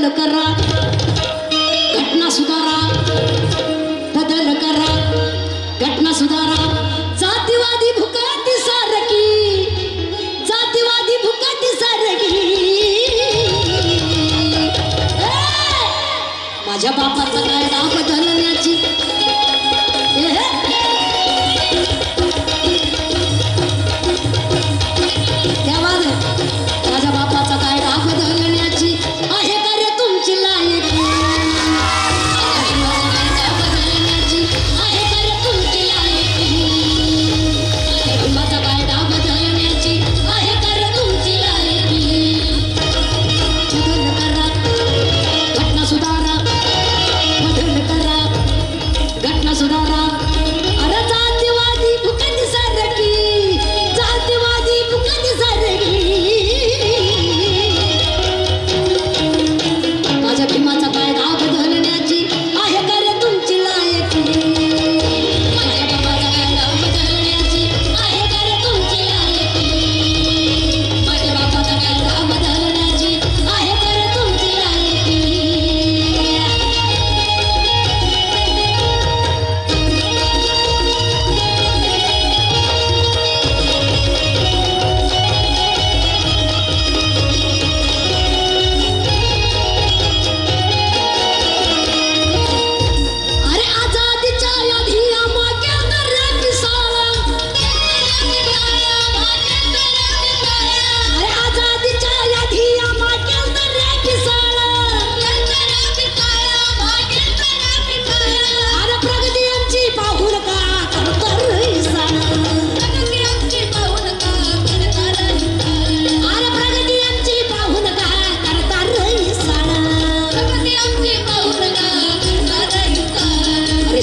बदल करा. घटना सुधारा. बदल करा. घटना सुधारा. जातीवादी भुकाटी सारखी. जातीवादी भुकाटी सारखी. माझ्या बापाचं काय नाव?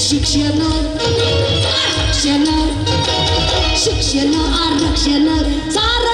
ಶಿಕ್ಷಣ ಶಿಕ್ಷಣ ಶಿಕ್ಷಣ ಆರಕ್ಷಣ ಸಾರ